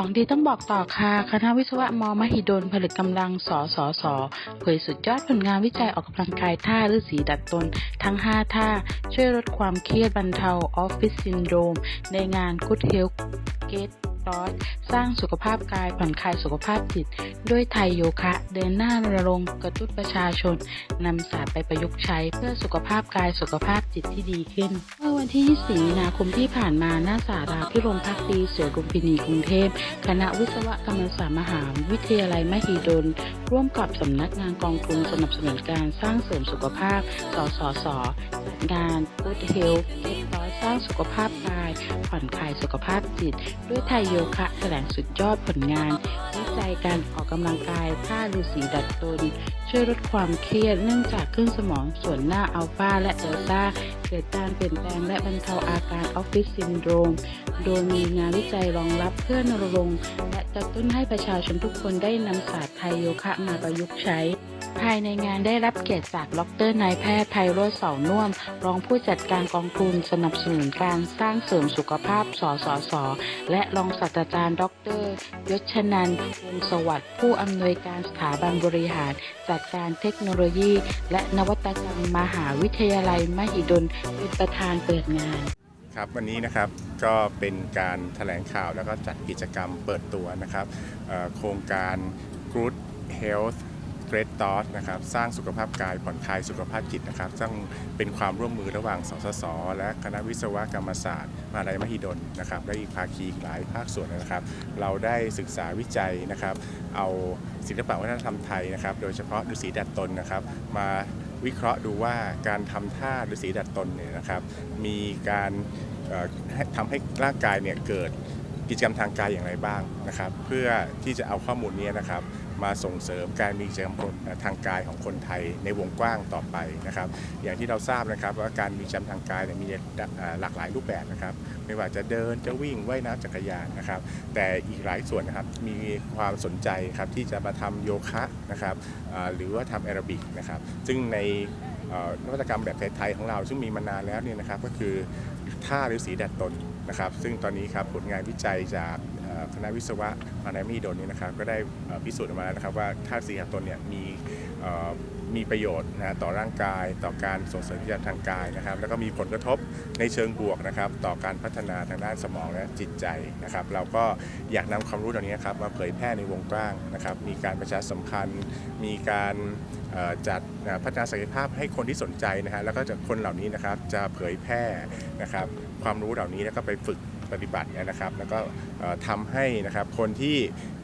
ของดีต้องบอกต่อค่ะ คณะวิศวะมมหิดลผลิตกำลังสสสเผยสุดยอดผลงานวิจัยออกกำลังกายท่าฤาษีดัดตนทั้ง 5 ท่า ช่วยลดความเครียดบรรเทาออฟฟิศซินโดรม ในงาน Good Health Get รอส สร้างสุขภาพกายผ่อนคลายสุขภาพจิต ด้วยไทยโยคะ เดินหน้ารณรงค์กระตุ้นประชาชนนำศาสตร์ไปประยุกต์ใช้เพื่อสุขภาพกายสุขภาพจิตที่ดีขึ้น เมื่อวันที่ 24 มีนาคมที่ผ่านมาหน้าสาราพิรมพักดีสวนลุมพินีกรุงเทพคณะวิศวกรรมศาสตร์มหาวิทยาลัยมหิดล ร่วมกับสำนักงานกองทุนสนับสนุนการสร้างเสริมสุขภาพ สสสจัดงาน Good Health างสุขภาพกาย ผ่อนคลายสุขภาพจิต ด้วยไทยโยคะแถลงสุดยอดผลงาน วิจัยการออกกำลังกายท่าฤาษีดัดตน ช่วยลดความเครียดเนื่องจากคลื่นสมองส่วนหน้าอัลฟาและเดลต้าเกิดการเปลี่ยนแปลงและบรรเทาอาการออฟฟิศซินโดรม โดยมีงานวิจัยรองรับเพื่อนรงและกระตุ้นให้ประชาชนทุกคนได้นำศาสตร์ไทยโยคะมาประยุกต์ใช้ ภายในงานได้รับเกียรติจากดรนายแพทย์ไพโรจน์เสาน่วม รองผู้จัดการกองทุนสนับสนุนการสร้างเสริมสุขภาพ สสส และรองศาสตราจารย์ ดร ยศชนันท์วงสวัสดิ์ผู้อำนวยการสถาบันบริหาร จัดการเทคโนโลยี และนวัตกรรมมหาวิทยาลัยมหิดลเป็นประธานเปิดงานครับวันนี้นะครับก็เป็นการแถลงข่าวแล้วก็จัดกิจกรรมเปิดตัวนะครับโครงการ Good Health Great t o t นะครับสร้างสุขภาพกายผ่อนคลายสุขภาพจิตนะครับซึ่งเป็นความร่วมมือระหว่างสสส และคณะวิศวกรรมศาสตร์มหาลัยมหิดลนะครับและอีกภาคีอีกหลายภาคส่วนนะครับ เราได้ศึกษาวิจัยนะครับ เอาศิลปะวัฒนธรรมไทยนะครับ โดยเฉพาะฤาษีดัดตนนะครับ มาวิเคราะห์ดูว่าการทำท่าฤาษีดัดตนเนี่ยนะครับ มีการเอ่อให้ทำให้ร่างกายเนี่ยเกิดกิจกรรมทางกายอย่างไรบ้างนะครับ เพื่อที่จะเอาข้อมูลนี้นะครับ มาส่งเสริมการมีกิจกรรมทางกายของคนไทยในวงกว้างต่อไปนะครับ อย่างที่เราทราบนะครับว่าการมีจกรรมทางกายเนี่ยมีหลากหลายรูปแบบนะครับ ไม่ว่าจะเดินจะวิ่งว่ายน้ำจักรยานนะครับ แต่อีกหลายส่วนนะครับมีความสนใจครับที่จะมาทำโยคะนะครับหรือว่าทำแอโรบิกนะครับ ซึ่งในนวัตกรรมแบบไทยๆของเรา ซึ่งมีมานานแล้วเนี่ยนะครับก็คือท่าฤาษีดัดตน นะครับ ซึ่งตอนนี้ครับผลงานวิจัยจากคณะวิศวะมหาวิทยาลัยมหิดลเนี่ยนะครับ ก็ได้พิสูจน์ออกมาแล้วนะครับว่าท่าฤาษีดัดตนเนี่ยมีมีประโยชน์นะต่อร่างกายต่อการส่งเสริมกิจกรรมทางกายนะครับ แล้วก็มีผลกระทบในเชิงบวกนะครับ ต่อการพัฒนาทางด้านสมองและจิตใจนะครับ เราก็อยากนำความรู้เหล่านี้นะครับมาเผยแพร่ในวงกว้างนะครับ มีการประชาสัมพันธ์ มีการจัดพัฒนาศักยภาพให้คนที่สนใจนะฮะแล้วก็จากคนเหล่านี้นะครับจะเผยแพร่นะครับ ความรู้เหล่านี้แล้วก็ไปฝึกปฏิบัตินะครับ แล้วก็เอ่อทำให้นะครับคนที่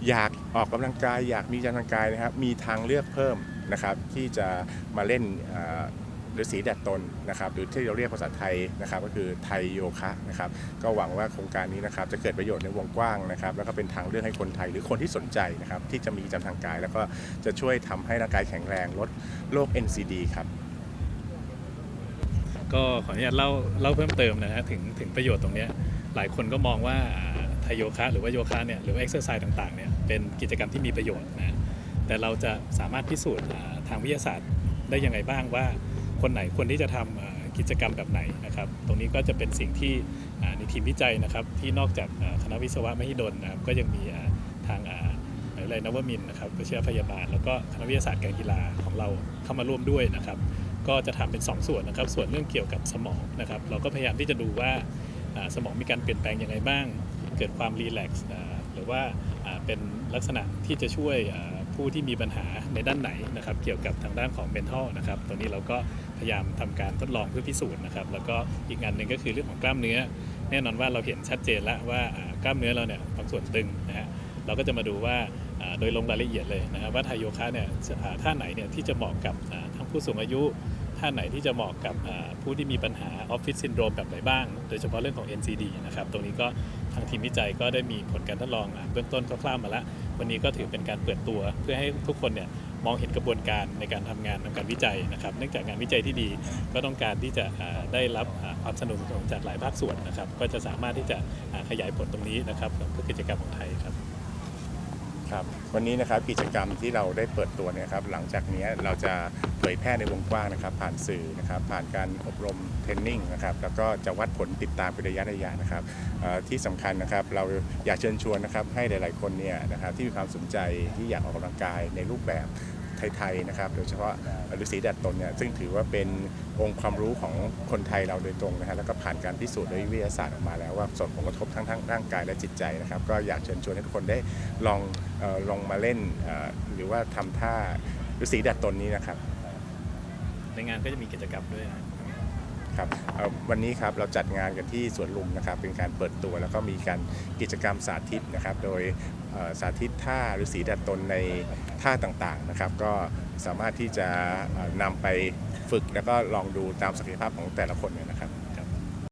อยากออกกำลังกาย อยากมีการทางกายนะครับ มีทางเลือกเพิ่มนะครับ ที่จะมาเล่นเอ่อฤาษีดัดตนนะครับ หรือที่เราเรียกภาษาไทยนะครับ ก็คือไทยโยคะนะครับ ก็หวังว่าโครงการนี้นะครับ จะเกิดประโยชน์ในวงกว้างนะครับ แล้วก็เป็นทางเลือกให้คนไทยหรือคนที่สนใจนะครับ ที่จะมีจกรรมทางกาย แล้วก็จะช่วยทำให้ร่างกายแข็งแรงลดโรค NCD ครับ ก็ขออนุญาตเล่าเล่าเพิ่มเติมนะฮะถึงถึงประโยชน์ตรงนี้หลายคนก็มองว่าไทยโยคะหรือว่าโยคะเนี่ยหรือว่าเอ็กซ์เซอร์ไซส์ต่างๆเนี่ยเป็นกิจกรรมที่มีประโยชน์นะแต่เราจะสามารถพิสูจน์ทางวิทยาศาสตร์ได้ยังไงบ้างว่า คนไหนคนที่จะทำอ่ากิจกรรมแบบไหนนะครับ ตรงนี้ก็จะเป็นสิ่งที่ในทีมวิจัยนะครับ ที่นอกจากคณะวิศวะมหิดลนะครับก็ยังมีทางอ่ามหาวิทยาลัยนวมินนะครับวิชาพยาบาล แล้วก็คณะวิทยาศาสตร์การกีฬาของเราเข้ามาร่วมด้วยนะครับ ก็จะทำเป็น 2 ส่วนนะครับ ส่วนเรื่องเกี่ยวกับสมองนะครับ เราก็พยายามที่จะดูว่าสมองมีการเปลี่ยนแปลงยังไงบ้าง เกิดความรีแลกซ์หรือว่าเป็นลักษณะที่จะช่วยผู้ที่มีปัญหาในด้านไหนนะครับ เกี่ยวกับทางด้านของ mental นะครับ ตัวนี้เราก็พยายามทำการทดลองเพื่อพิสูจน์นะครับ แล้วก็อีกงานหนึ่งก็คือเรื่องของกล้ามเนื้อ แน่นอนว่าเราเห็นชัดเจนแล้วว่ากล้ามเนื้อเราเนี่ยบางส่วนตึงนะฮะ เราก็จะมาดูว่าโดยลงรายละเอียดเลยนะครับว่าไทโยคะเนี่ยท่าไหนเนี่ยที่จะเหมาะกับท ผู้สูงอายุท่าไหนที่จะเหมาะกับผู้ที่มีปัญหาออฟฟิศซินโดรมแบบไหนบ้าง โดยเฉพาะเรื่องของ NCD นะครับ ตรงนี้ก็ทางทีมวิจัยก็ได้มีผลการทดลองเบื้องต้นคร่าวๆมาแล้ววันนี้ก็ถือเป็นการเปิดตัว เพื่อให้ทุกคนเนี่ยมองเห็นกระบวนการในการทำงานทำการวิจัยนะครับเนื่องจากงานวิจัยที่ดีก็ต้องการที่จะได้รับความสนับสนุนจากหลายภาคส่วนนะครับ ก็จะสามารถที่จะขยายผลตรงนี้นะครับกับกิจกรรมของไทยครับ ครับวันนี้นะครับกิจกรรมที่เราได้เปิดตัวเนี่ยครับหลังจากนี้เราจะเผยแพร่ในวงกว้างนะครับผ่านสื่อนะครับผ่านการอบรมเทรนนิ่งนะครับแล้วก็จะวัดผลติดตามเป็นระยะระยะนะครับที่สำคัญนะครับเราอยากเชิญชวนนะครับให้หลาย ๆ คนเนี่ยนะครับที่มีความสนใจที่อยากออกกำลังกายในรูปแบบ ไทยๆนะครับ โดยเฉพาะฤาษีดัดตนเนี่ยซึ่งถือว่าเป็นองค์ความรู้ของคนไทยเราโดยตรงนะฮะแล้วก็ผ่านการพิสูจน์โดยวิทยาศาสตร์ออกมาแล้วว่าส่งผลกระทบทั้งทั้งร่างกายและจิตใจนะครับ ก็อยากเชิญชวนให้ทุกคนได้ลองเออลองมาเล่นเอ่อหรือว่าทำท่าฤาษีดัดตนนี้นะครับ ในงานก็จะมีกิจกรรมด้วยนะ ครับวันนี้ครับเราจัดงานกันที่สวนลุมนะครับ เป็นการเปิดตัวแล้วก็มีการกิจกรรมสาธิตนะครับ โดยสาธิตท่าหรือสีดัดตนในท่าต่างๆนะครับ ก็สามารถที่จะเอ่อนำไปฝึกแล้วก็ลองดูตามศักยภาพของแต่ละคนนะครับ